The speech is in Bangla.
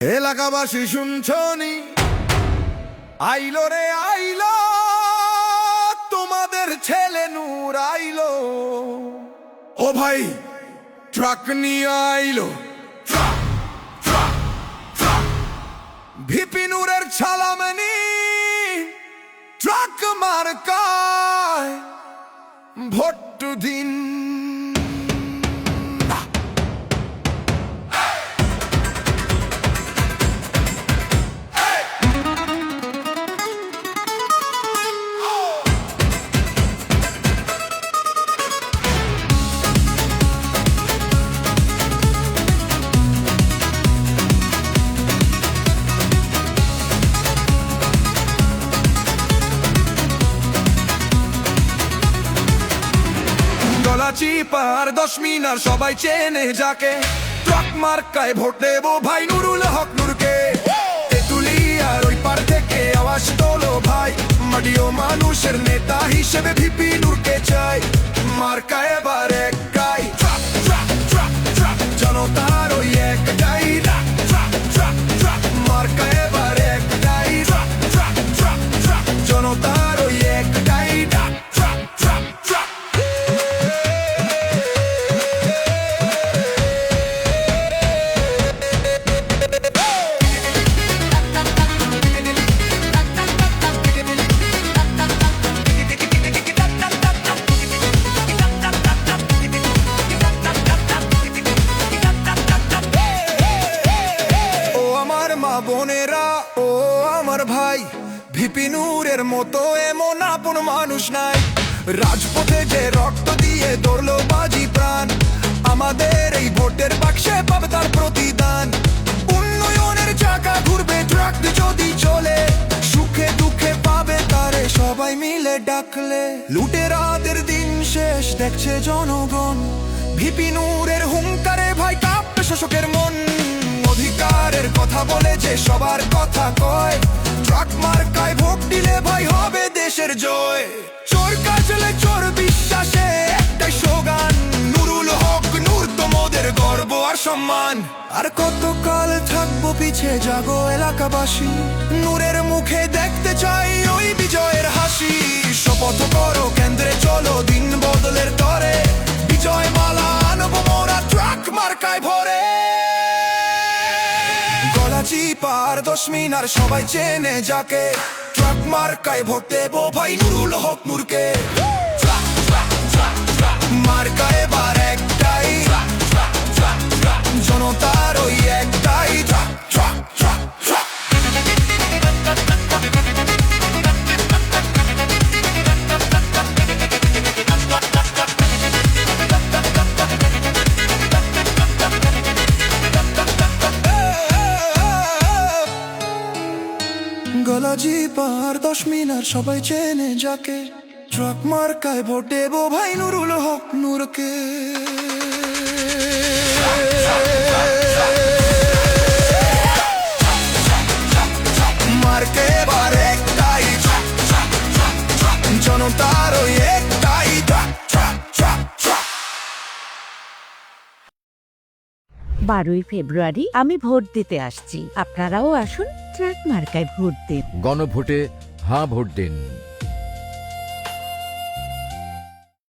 এলাকাবাসী শুনছনি আইলো রে, আইলো। তোমাদের ছেলে নূর আইলো। ও ভাই, ট্রাক নিয়ে আইলো। ভিপি নূরের ছালামনি ট্রাক মার্কায় ভোট দিন। গলা পাহাড় দশ মিনার সবাই চেনে যাকে। ট্রাক মার্কায় ভোট দেব ভাই নুরুল হক নূরকে। তেতুলিয়ার ওই পার থেকে আওয়াজ তোলো ভাই। মাডিও মানুষের নেতা হিসেবে ভিপি নুরকে চাই। মার্কা এবার ট্রাক ট্রাক, জনতার আমার ভাই ভিপিনুরের মতো এমন আপন মানুষ নাই। রাজপথে যে রক্ত দিয়ে দৌড়লো বাজি প্রাণ, আমাদের এই ভোটের বাক্সে পাবে তার প্রতিদান। উন্নয়নের চাকা ঘুরবে, ট্রাক যদি চলে, সুখে দুঃখে পাবে তারে সবাই মিলে ডাকলে। লুটেরাদের দিন শেষ, দেখছে জনগণ। ভিপিনুরের হুঙ্কারে ভাই কাঁপবে শাসকের মন। অধিকারের কথা বলে যে সবার কথা কয়। ট্রাক মার্কায় ভোট দিলে ভাই হবে দেশের জয়। চোর কাজলে চোর বিশ্বাসে একটাই স্লোগান, নুরুল হক নূর তোমাদের গর্ব আর সম্মান। আর কতকাল থাকব পিছে জাগো এলাকাবাসী, নূরের মুখে দেখতে চাই ওই বিজয়ের হাসি। শপথ করো কেন্দ্রে চলো দিন বদলের তরে, বিজয় মালা আনব মোরা ট্রাক মার্কায় ভরে। গলা পার, দশ মিনার সবাই চেনে যাকে। ট্রাক মার্কায় ভোট দেবো ভাই নুরুল হক মুরকে মার্কায় বার একটাই গলাজি পাহাড়, দশ মিনার, সবাই চেনে যাকে। ট্রাক মার্কায় ভোটে বো ভাই নুরুল হক নূরকে। বারোই ফেব্রুয়ারি আমি ভোট দিতে আসছি। আপনারাও আসুন ট্রাক মার্কায় ভোট দিন। গণভোটে হা ভোট দিন।